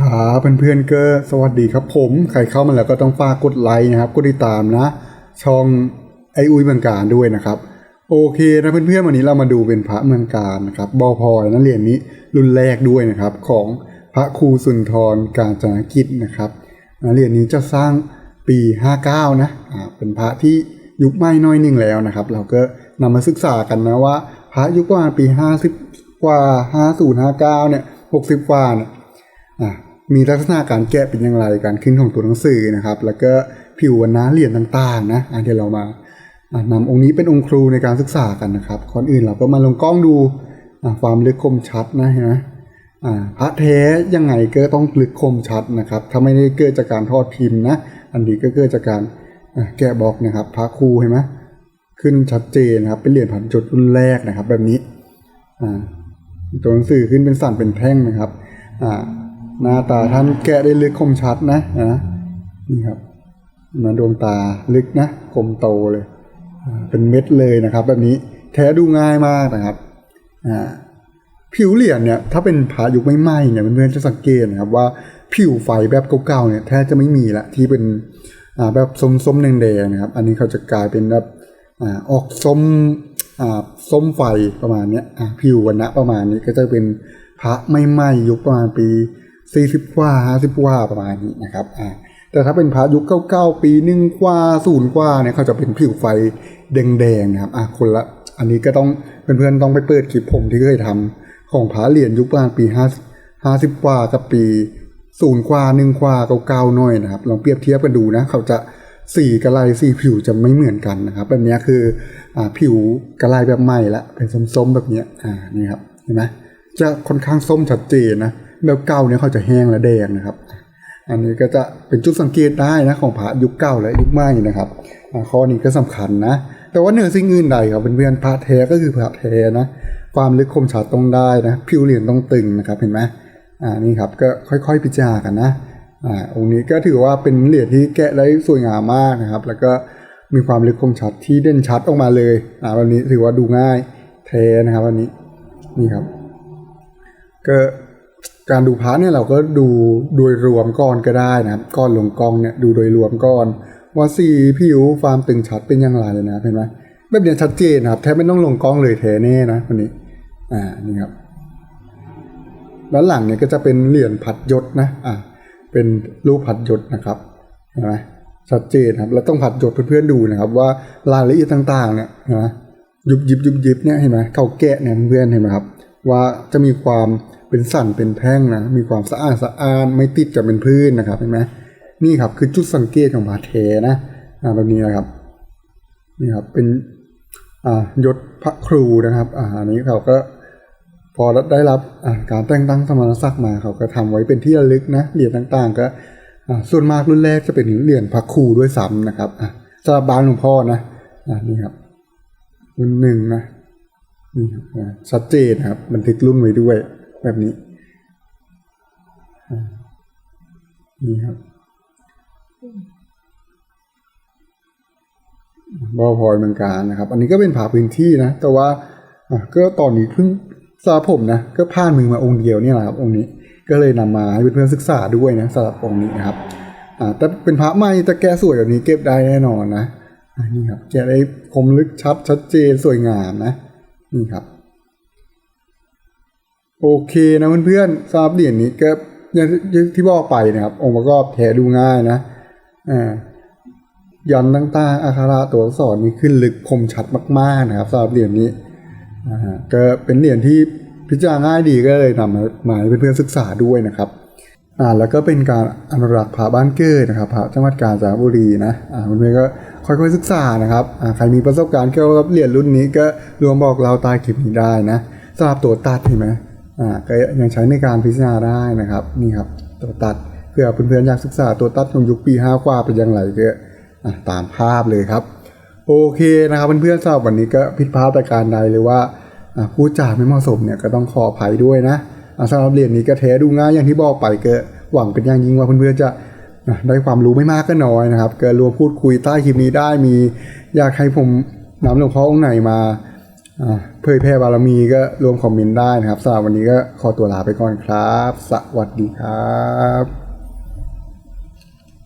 ครับเพื่อนๆก็สวัสดีครับผม ใครเข้ามาแล้วก็ต้องฝากกดไลค์นะครับ กดติดตามนะ ช่องไออุ้ยเมืองการด้วยนะครับ โอเคนะเพื่อนๆวันนี้เรามาดูเป็นพระเมืองการนะครับบอพอยนะเหรียญนี้รุ่นแรกด้วยนะครับ ของพระครูสุนทรการจนกิจนะครับนะเหรียญนี้จะสร้างปี 59 นะอ่าเป็นพระที่ยุคใหม่น้อยหนึ่งแล้วนะครับ เราก็นำมาศึกษากันนะว่า พระยุคประมาณปี 50 กว่า 50 59 เนี่ย 60 กว่าเนี่ยอะ มีลักษณะการแกะเป็นอย่างไรการขึ้นของตัวหนังสือนะครับ แล้วก็ผิววันนะเหรียญต่างๆนะอะเดี๋ยวเรามาอะนำองค์นี้เป็นองค์ครูในการศึกษากันนะครับก่อนอื่นเราก็มาลงกล้องดูความลึกคมชัดนะฮะพระแท้ยังไงก็ต้องลึกคมชัดนะครับ ถ้าไม่ได้เกิดจากการทอดพิมพ์นะอันนี้ก็เกิดจากการแกะบอกนะครับพระครูเห็นไหมขึ้นชัดเจนนะครับ เป็นเหรียญผันจุดรุ่นแรกนะครับ แบบนี้ตัวหนังสือขึ้นเป็นสั่นเป็นแท่งนะครับอ่า หน้าตาท่านแกะได้ลึกคมชัดนะนะนี่ครับนะดวงตาลึกนะคมโตเลย เป็นเม็ดเลยนะครับ แบบนี้แท้ดูง่ายมากนะครับอ่าผิวเหรียญเนี่ยถ้าเป็นพายุคไม่ไหม้เนี่ยเพื่อนๆจะสังเกตนะครับว่าผิวไฟแบบเก่าๆเนี่ยแทบจะไม่มีละที่เป็นอ่าแบบส้มๆแดงๆนะครับ อันนี้เขาจะกลายเป็นแบบอ่าออกส้มอ่าส้มไฟประมาณเนี้ยอ่าผิววันนะประมาณนี้ก็จะเป็นพระไม่ไหม้ยุคประมาณปี 40กว่า50กว่าประมาณนี้นะครับอ่าแต่ถ้าเป็นพระยุคเก้าๆปีหนึ่งกว่าศูนย์กว่าเนี่ยเขาจะเป็นผิวไฟแดงๆนะครับอะคนละอันนี้ก็ต้องเพื่อนๆต้องไปเปิดคลิปผมที่เคยทำของพระเหรียญยุคประมาณปี5 50กว่ากับปีศูนย์กว่าหนึ่งกว่าเก้าๆหน่อยนะครับลองเปรียบเทียบกันดูนะ เขาจะสีกระไลสีผิวจะไม่เหมือนกันนะครับแบบเนี้ยคืออ่าผิวกระไลแบบใหม่ละเป็นส้มๆแบบเนี้ยอ่านี่ครับเห็นไหมจะค่อนข้างส้มชัดเจนนะ แบบเก่าเนี่ยเขาจะแห้งและแดงนะครับ อันนี้ก็จะเป็นจุดสังเกตได้นะของพระยุคเก่าและยุคใหม่นะครับข้อนี้ก็สำคัญนะ แต่ว่าเหนือสิ่งอื่นใดครับเพื่อนพระแท้ก็คือพระแท้นะ ความลึกคมชัดต้องได้นะ ผิวเหรียญต้องตึงนะครับเห็นไหมอ่านี่ครับก็ค่อยๆพิจารณากันนะอ่าองค์นี้ก็ถือว่าเป็นเหรียญที่แกะได้สวยงามมากนะครับ แล้วก็มีความลึกคมชัดที่เด่นชัดออกมาเลยอ่าวันนี้ถือว่าดูง่ายแท้นะครับวันนี้นี่ครับ ก็ การดูพระเนี่ยเราก็ดูโดยรวมก่อนก็ได้นะครับก่อนลงกองเนี่ยดูโดยรวมก่อน ว่าสีผิวความตึงชัดเป็นอย่างไรเลยนะเห็นไหมแบบเนี้ยชัดเจนนะครับแทบไม่ต้องลงกล้องเลยแท้แน่นะวันนี้อ่านี่ครับด้านหลังเนี่ยก็จะเป็นเหรียญผัดยศนะอ่าเป็นรูปผัดยศนะครับเห็นไหมชัดเจนครับแล้วต้องผัดยศเพื่อนๆดูนะครับ ว่ารายละเอียดต่างๆเนี่ยนะยุบยิบยุบยิบเนี่ยเห็นไหมเขาแกะเนี่ยเพื่อนเห็นไหมครับ ว่าจะมีความเป็นสั่นเป็นแท่งนะ มีความสะอาดสะอาดไม่ติดกับเป็นพื้นนะครับเห็นไหมนี่ครับคือจุดสังเกตของบาดแผลนะอ่าแบบนี้นะครับนี่ครับเป็นอ่ายศพระครูนะครับอ่านนี้เขาก็พอได้รับการแต่งตั้งสมณศักดิ์มาเขาก็ทำไว้เป็นที่ระลึกนะเหรียญต่างๆ ก็อ่าส่วนมากรุ่นแรกจะเป็นเหรียญพระครูด้วยซ้ำนะครับอ่าสำหรับบ้านหลวงพ่อนะอ่านี่ครับรุ่นหนึ่งนะ นี่ครับชัดเจนนะครับ บันทึกรุ่นไว้ด้วย แบบนี้นี่ครับบ่อพลอยเมืองการนะครับ อันนี้ก็เป็นผาพื้นที่นะ แต่ว่าก็ตอนนี้เพิ่งสำหรับผมนะ ก็ผ่านมือมาองค์เดียวนี่แหละครับ องค์นี้ ก็เลยนำมาให้เพื่อนๆศึกษาด้วยนะสำหรับองค์นี้นะครับอ่าแต่เป็นพระใหม่แต่แก้สวยแบบนี้เก็บได้แน่นอนนะนี่ครับแกได้คมลึกชัดชัดเจนสวยงามนะ นี่ครับ โอเคนะเพื่อนๆสำหรับเหรียญนี้ก็อย่างที่บอกไปนะครับ องค์ประกอบแท้ดูง่ายนะอ่ายันต่างๆอาคาระตัวอักษรมีขึ้นลึกคมชัดมากๆนะครับสำหรับเหรียญนี้ก็เป็นเหรียญที่พิจารณาง่ายดีก็เลยนำมามาให้เพื่อนๆศึกษาด้วยนะครับอ่าแล้วก็เป็นการอนุรักษ์ผาบ้านเกิดนะครับผาจังหวัดกาญจนบุรีนะอ่าเพื่อนๆก็ ค่อยๆศึกษานะครับใครมีประสบการณ์เกี่ยวกับเหรียญรุ่นนี้ก็รวมบอกเราใต้คลิปนี้ได้นะสำหรับตัวตัดเห็นไหมอ่าก็ยังใช้ในการพิจารณาได้นะครับนี่ครับตัวตัดเพื่อเพื่อนๆอยากศึกษาตัวตัดของยุคปี5กว่าเป็นอย่างไรก็ตามภาพเลยครับ โอเคนะครับเพื่อนๆสำหรับวันนี้ก็ผิดพลาดประการใดหรือว่าพูดจาไม่เหมาะสมเนี่ยก็ต้องขออภัยด้วยนะสำหรับเหรียญนี้ก็แท้ดูง่ายอย่างที่บอกไปก็หวังเป็นอย่างยิ่งว่าเพื่อนๆจะ ได้ความรู้ไม่มากก็น้อยนะครับ เกิดรวมพูดคุยใต้คลิปนี้ได้มี อยากให้ผมนำหลวงพ่อองค์ไหนมาอ่าเผยแพร่บารมีก็รวมคอมเมนต์ได้นะครับสำหรับวันนี้ก็ขอตัวลาไปก่อนครับ สวัสดีครับ